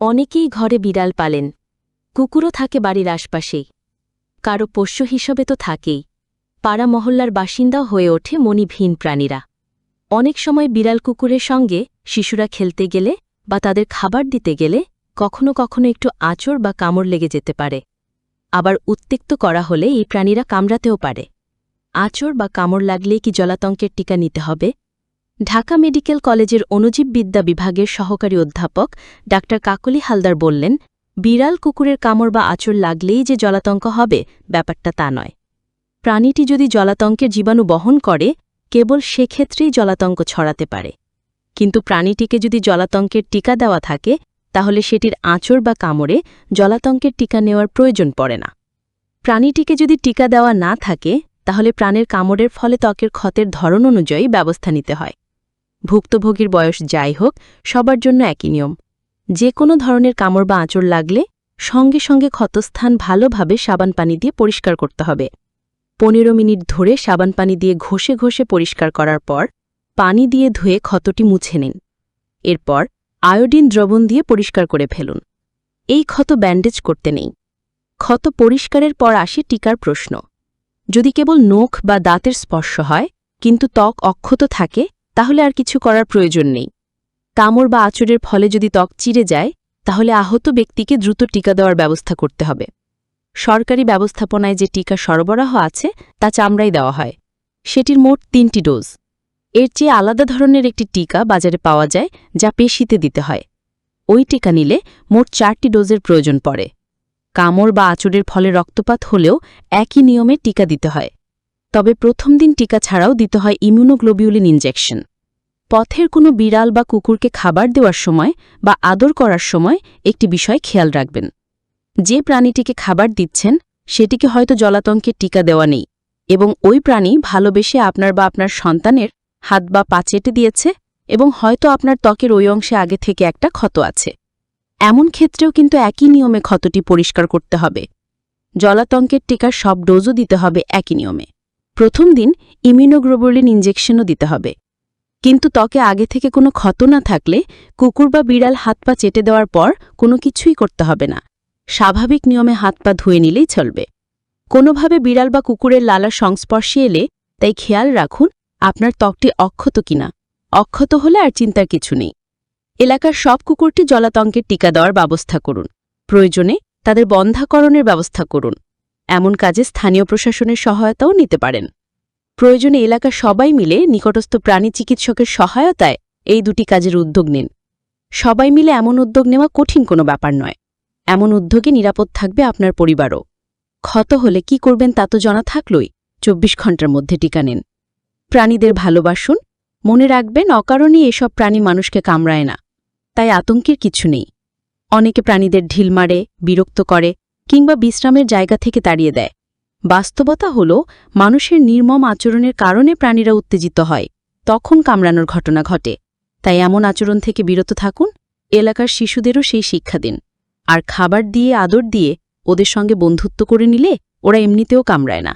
অনেকেই ঘরে বিড়াল পালেন। কুকুরও থাকে বাড়ির আশপাশেই। কারও পোষ্য হিসেবে তো থাকেই। পাড়া মহল্লার বাসিন্দাও হয়ে ওঠে মনিভীন প্রাণীরা। অনেক সময় বিড়াল কুকুরের সঙ্গে শিশুরা খেলতে গেলে বা তাদের খাবার দিতে গেলে কখনো কখনো একটু আঁচড় বা কামড় লেগে যেতে পারে। আবার উত্তেক্ত করা হলে এই প্রাণীরা কামড়াতেও পারে। আঁচড় বা কামড় লাগলেই কি জলাতঙ্কের টিকা নিতে হবে? ঢাকা মেডিকেল কলেজের অণুজীববিদ্যা বিভাগের সহকারী অধ্যাপক ডা. কাকলি হালদার বললেন, বিড়াল কুকুরের কামড় বা আঁচড় লাগলেই যে জলাতঙ্ক হবে, ব্যাপারটা তা নয়। প্রাণীটি যদি জলাতঙ্কের জীবাণু বহন করে, কেবল সেক্ষেত্রেই জলাতঙ্ক ছড়াতে পারে। কিন্তু প্রাণীটিকে যদি জলাতঙ্কের টিকা দেওয়া থাকে, তাহলে সেটির আঁচড় বা কামড়ে জলাতঙ্কের টিকা নেওয়ার প্রয়োজন পড়ে না। প্রাণীটিকে যদি টিকা দেওয়া না থাকে, তাহলে প্রাণের কামড়ের ফলে ত্বকের ক্ষতের ধরন অনুযায়ী ব্যবস্থা নিতে হয়। ভুক্তভোগীর বয়স যাই হোক, সবার জন্য একই নিয়ম। যে কোনো ধরনের কামড় বা আঁচড় লাগলে সঙ্গে সঙ্গে ক্ষতস্থান ভালোভাবে সাবান পানি দিয়ে পরিষ্কার করতে হবে। পনেরো মিনিট ধরে সাবান পানি দিয়ে ঘষে ঘষে পরিষ্কার করার পর পানি দিয়ে ধুয়ে ক্ষতটি মুছে নিন। এরপর আয়োডিন দ্রবণ দিয়ে পরিষ্কার করে ফেলুন। এই ক্ষত ব্যান্ডেজ করতে নেই। ক্ষত পরিষ্কারের পর আসে টিকার প্রশ্ন। যদি কেবল নখ বা দাঁতের স্পর্শ হয়, কিন্তু ত্বক অক্ষত থাকে তাহলে আর কিছু করার প্রয়োজন নেই। কামড় বা আচরের ফলে যদি ত্বক চিরে যায়, তাহলে আহত ব্যক্তিকে দ্রুত টিকা দেওয়ার ব্যবস্থা করতে হবে। সরকারি ব্যবস্থাপনায় যে টিকা সরবরাহ আছে, তা চামড়াই দেওয়া হয়। সেটির মোট তিনটি ডোজ। এর চেয়ে আলাদা ধরনের একটি টিকা বাজারে পাওয়া যায়, যা পেশিতে দিতে হয়। ওই টিকা নিলে মোট চারটি ডোজের প্রয়োজন পড়ে। কামড় বা আচরের ফলে রক্তপাত হলেও একই নিয়মে টিকা দিতে হয়। তবে প্রথম দিন টিকা ছাড়াও দিতে হয় ইমিউনোগ্লোবিউলিন ইনজেকশন। পথের কোনো বিড়াল বা কুকুরকে খাবার দেওয়ার সময় বা আদর করার সময় একটি বিষয় খেয়াল রাখবেন। যে প্রাণীটিকে খাবার দিচ্ছেন, সেটিকে হয়তো জলাতঙ্কের টিকা দেওয়া নেই এবং ওই প্রাণী ভালোবেসে আপনার বা আপনার সন্তানের হাত বা পা চেটে দিয়েছে এবং হয়তো আপনার ত্বকের ওই অংশে আগে থেকে একটা ক্ষত আছে। এমন ক্ষেত্রেও কিন্তু একই নিয়মে ক্ষতটি পরিষ্কার করতে হবে। জলাতঙ্কের টিকার সব ডোজও দিতে হবে একই নিয়মে। প্রথম দিন ইমিউনোগ্লোবুলিন ইঞ্জেকশনও দিতে হবে। কিন্তু ত্বকে আগে থেকে কোনো ক্ষত না থাকলে কুকুর বা বিড়াল হাত পা চেটে দেওয়ার পর কোনো কিছুই করতে হবে না। স্বাভাবিক নিয়মে হাত পা ধুয়ে নিলেই চলবে। কোনোভাবে বিড়াল বা কুকুরের লালার সংস্পর্শে এলে তাই খেয়াল রাখুন আপনার ত্বকটি অক্ষত কিনা। অক্ষত হলে আর চিন্তার কিছু নেই। এলাকার সব কুকুরটি জলাতঙ্কের টিকা দেওয়ার ব্যবস্থা করুন। প্রয়োজনে তাদের বন্ধাকরণের ব্যবস্থা করুন। এমন কাজে স্থানীয় প্রশাসনের সহায়তাও নিতে পারেন। প্রয়োজনে এলাকা সবাই মিলে নিকটস্থ প্রাণী চিকিৎসকের সহায়তায় এই দুটি কাজের উদ্যোগ নিন। সবাই মিলে এমন উদ্যোগ নেওয়া কঠিন কোনো ব্যাপার নয়। এমন উদ্যোগে নিরাপদ থাকবে আপনার পরিবারও। ক্ষত হলে কি করবেন তা তো জানা থাকলই। চব্বিশ ঘণ্টার মধ্যে টিকা নিন। প্রাণীদের ভালোবাসুন। মনে রাখবেন অকারণেই এসব প্রাণী মানুষকে কামড়ায় না। তাই আতঙ্কের কিছু নেই। অনেকে প্রাণীদের ঢিল মারে, বিরক্ত করে কিংবা বিশ্রামের জায়গা থেকে তাড়িয়ে দেয়। বাস্তবতা হল, মানুষের নির্মম আচরণের কারণে প্রাণীরা উত্তেজিত হয়, তখন কামড়ানোর ঘটনা ঘটে। তাই এমন আচরণ থেকে বিরত থাকুন, এলাকার শিশুদেরও সেই শিক্ষা দিন। আর খাবার দিয়ে, আদর দিয়ে, ওদের সঙ্গে বন্ধুত্ব করে নিলে, ওরা এমনিতেও কামড়ায় না।